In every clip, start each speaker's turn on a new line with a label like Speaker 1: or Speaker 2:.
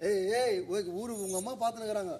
Speaker 1: ஏய் ஏய் ஊருக்கு உங்கள் உங்க அம்மா இருக்கிறாங்க.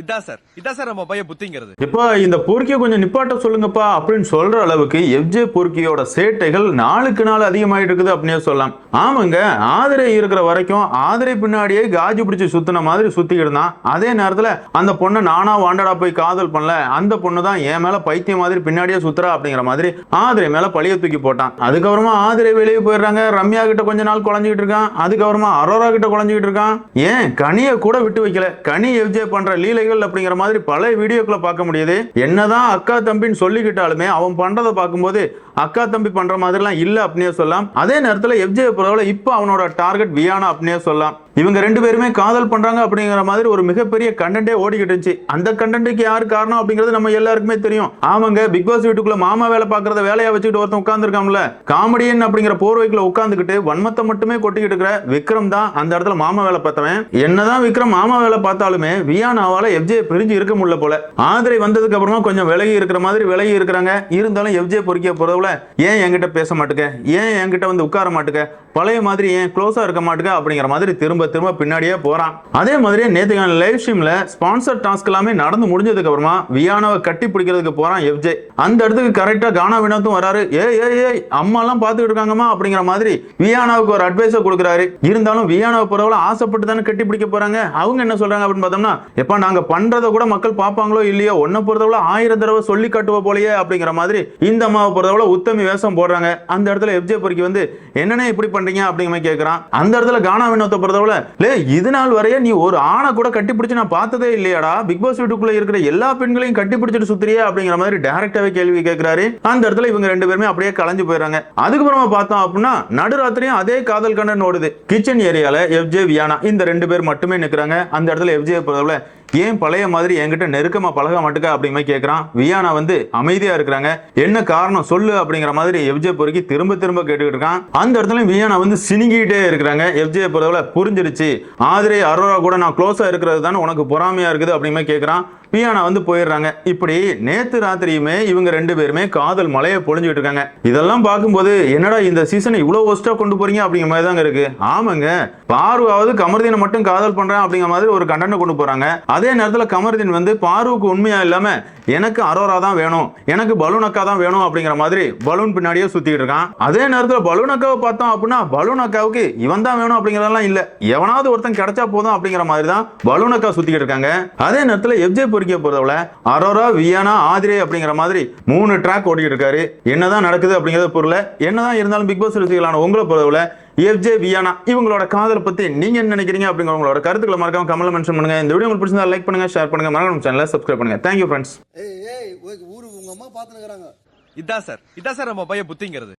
Speaker 2: இதான் சார். இதான் சார் நம்ம பைய புத்திங்கிறது.
Speaker 3: இப்போ இந்த பொறுக்கியை கொஞ்சம் நிப்பாட்ட சொல்லுங்கப்பா அப்படின்னு சொல்ற அளவுக்கு எஃப்ஜே பொறுக்கியோட சேட்டைகள் நாளுக்கு நாள் அதிகமாயிட்டு இருக்குது அப்படின்னே சொல்லலாம். ஆமாங்க ஆதிரை இருக்கிற வரைக்கும் ஆதிரை பின்னாடியே காஜி பிடிச்சி சுத்தின மாதிரி சுத்திக்கிட்டு இருந்தான். அதே நேரத்துல அந்த பொண்ணை நானா வாண்டடா போய் காதல் பண்ணல அந்த பொண்ணு தான் என் மேல பைத்தியம் மாதிரி பின்னாடியே சுத்துறா அப்படிங்கிற மாதிரி ஆதிரை மேல பழிய தூக்கி போட்டான். அதுக்கப்புறமா ஆதிரை வெளியே போயிடுறாங்க. ரம்யா கிட்ட கொஞ்ச நாள் குழஞ்சிக்கிட்டு இருக்கான். அதுக்கப்புறமா அரோரா கிட்ட குழஞ்சிக்கிட்டு இருக்கான். ஏன் கனியை கூட விட்டு வைக்கல. கனி எஃப்ஜே பண்ற லீலைகள் அப்படிங்கிற மாதிரி பல வீடியோக்களை பார்க்க முடியுது. என்னதான் அக்கா தம்பின்னு சொல்லிக்கிட்டாலுமே அவன் பண்றதை பார்க்கும்போது அக்கா தம்பி பண்ற மாதிரிலாம் இல்லை அப்படின்னே சொல்லலாம். அதே நேரத்தில் எஃப்ஜே பரவாயில்ல இப்போ அவனோட டார்கெட் வியானா அப்படின்னே சொல்லலாம். இவங்க ரெண்டு பேருமே காதல் பண்றாங்க அப்படிங்கிற மாதிரி ஒரு மிகப்பெரிய கண்டென்ட்டே ஓடிக்கிட்டு இருந்துச்சு. அந்த கண்டென்ட்டுக்கு யார் காரணம் அப்படிங்கிறது நம்ம எல்லாருக்குமே தெரியும். ஆமாங்க பிக் பாஸ் வீட்டுக்குள்ள மாமா வேலை பார்க்கறத வேலையா வச்சுக்கிட்டு ஒருத்தன் உட்காந்துருக்காங்கல்ல காமெடியன் அப்படிங்கிற போர்வைக்குள்ள உட்காந்துக்கிட்டு வன்மத்தை மட்டுமே கொட்டிக்கிட்டு இருக்கிற விக்ரம் தான் அந்த இடத்துல மாமா வேலை பார்த்தவன். என்னதான் விக்ரம் மாமா வேலை பார்த்தாலுமே வியானாவால எஃப்ஜே பிரிஞ்சு இருக்க முடியல போல. ஆதிரை வந்ததுக்கு அப்புறமா கொஞ்சம் விலகி இருக்கிற மாதிரி விலகி இருக்கிறாங்க. இருந்தாலும் எஃப்ஜே பொறிக்க போறதுல ஏன் என்கிட்ட பேச மாட்டுக்க? ஏன் என்கிட்ட வந்து உட்கார மாட்டுக்க? பழைய மாதிரி ஏன் க்ளோஸா இருக்க மாட்டுக்க? அப்படிங்கிற மாதிரி திரும்ப திரும்ப பின்னாடியே போறான். அதே மாதிரி நேத்துக்கான லைவ் ஸ்ட்ரீம்ல ஸ்பான்சர் டாஸ்க் எல்லாமே நடந்து முடிஞ்சதுக்கு அப்புறமா வியானாவை கட்டி பிடிக்கிறதுக்கு போறான் எஃப்ஜே. அந்த இடத்துக்கு கரெக்டா கானா வினோத்தும் வராரு. ஏ ஏ ஏ அம்மா எல்லாம் பாத்துக்கிட்டு இருக்காங்கம்மா அப்படிங்கிற மாதிரி வியானாவுக்கு ஒரு அட்வைஸை கொடுக்குறாரு. இருந்தாலும் வியானாவை பொறுத்தவரை ஆசைப்பட்டு தானே கட்டி பிடிக்க போறாங்க. அவங்க என்ன சொல்றாங்க அப்படின்னு பார்த்தோம்னா எப்ப நாங்க பண்றதை கூட மக்கள் பார்ப்பாங்களோ இல்லையோ ஒன்ன பொறுத்தவரை ஆயிரம் தடவை சொல்லி காட்டுவ போலயே அப்படிங்கிற மாதிரி இந்த அம்மாவை பொறுத்தவரை உத்தமி வேஷம் போடுறாங்க. அந்த இடத்துல எஃப்ஜே பொறுக்கி வந்து என்னண்ணே இப்படி பண்றீங்க? அப்படிங்கிற மாதிரி கேட்கறான் அந்த இடத்துல கானா வினோத்தை லே இது நாள் வரைய நீ ஒரு ஆணை கூட கட்டிபுடிச்சு நான் பார்த்ததே இல்லையாடா. பிக் பாஸ் வீட்டுக்குள்ள இருக்கிற எல்லா பெண்களையும் கட்டி பிடிச்சிட்டு சுத்துறியே அப்படிங்கிற மாதிரி டைரக்டாவே கேள்வி கேட்கிறாரு அந்த இடத்துல இவங்க ரெண்டு பேருமே அப்படியே கலைஞ்சு போயிடுறாங்க அதுக்கப்புறமா பார்த்தோம் அப்படின்னா நடுராத்திரியும் அதே காதல் கண்ணன் ஓடுது. கிச்சன் ஏரியால எஃப்ஜே வியானா இந்த ரெண்டு பேர் மட்டுமே நிக்கிறாங்க. அந்த இடத்துல எஃப்ஜே பொறுத்தவரை ஏன் பழைய மாதிரி என்கிட்ட நெருக்கமா பழக மாட்டுக்க அப்படிங்கிற மாதிரி கேட்கறான் வியானா வந்து அமைதியா இருக்கிறாங்க. என்ன காரணம் சொல்லு அப்படிங்கிற மாதிரி எஃப்ஜே பொறுக்கி திரும்ப திரும்ப கேட்டுக்கிட்டு இருக்கான். அந்த இடத்துல வியானா வந்து சினிங்கிட்டே இருக்கிறாங்க. எஃப்ஜே பொறுத்தவரை புரிஞ்சிருச்சு ஆதிரை அரோரா கூட நான் க்ளோஸா இருக்கிறது தானே உனக்கு பொறாமையா இருக்குது அப்படிங்கிற மாதிரி கேட்கறான் பியானா வந்து போயிடுறாங்க. இப்படி நேத்து ராத்திரியுமே இவங்க ரெண்டு பேருமே காதல் மலையை பொழிஞ்சுட்டு இருக்காங்க. இதெல்லாம் பார்க்கும்போது என்னடா இந்த சீசனை இவ்வளவு ஒஸ்டா கொண்டு போறீங்க அப்படிங்கிற மாதிரி தாங்க இருக்கு. ஆமாங்க. பார்வாவது கமர்தீனை மட்டும் காதல் பண்றேன் அப்படிங்கிற மாதிரி ஒரு கண்டனை கொண்டு போறாங்க. அதே நேரத்தில் கமர்தீன் வந்து பார்வுக்கு உண்மையா இல்லாம எனக்கு அரோரா தான் வேணும் எனக்கு பலூன் அக்கா தான் வேணும் அப்படிங்கிற மாதிரி பலூன் பின்னாடியே சுத்திட்டு இருக்கான். அதே நேரத்தில் பலூன் அக்காவை பார்த்தோம் அப்படின்னா பலூன் அக்காவுக்கு இவன் தான் வேணும் அப்படிங்கிறதெல்லாம் இல்ல. எவனாவது ஒருத்தன் கிடைச்சா போதும் அப்படிங்கிற மாதிரி தான் பலூன் அக்கா சுத்திக்கிட்டு இருக்காங்க. அதே நேரத்தில் எஃப்ஜே பொறிக்க போறதுல அரோரா வியானா ஆதிரே அப்படிங்கிற மாதிரி மூணு ட்ராக் ஓடிக்கிட்டு இருக்காரு. என்னதான் நடக்குது அப்படிங்கிறத பொருள் என்னதான் இருந்தாலும் பிக் பாஸ் ரசிகளான உங்களை பொறுத்தவரை எஃப்ஜே வியானா இவங்களோட காதல் பத்தி நீங்க என்ன நினைக்கிறீங்க அப்படிங்கிற உங்களோட கருத்துக்களை மறக்காம கமெண்ட்ல மென்ஷன் பண்ணுங்க. இந்த வீடியோ உங்களுக்கு பிடிச்சிருந்தா லைக் பண்ணுங்க ஷேர் பண்ணுங்க. மறக்காம சேனலை சப்ஸ்கிரைப் பண்ணுங்க. தேங்க்யூ ஃப்ரெண்ட்ஸ்
Speaker 1: ஏய் ஏய் உனக்கு ஊரு உங்க அம்மா பாத்துனுக்குறாங்க
Speaker 2: இதான் சார் இதான் சார் நம்ம பையன் புத்திங்கிறது.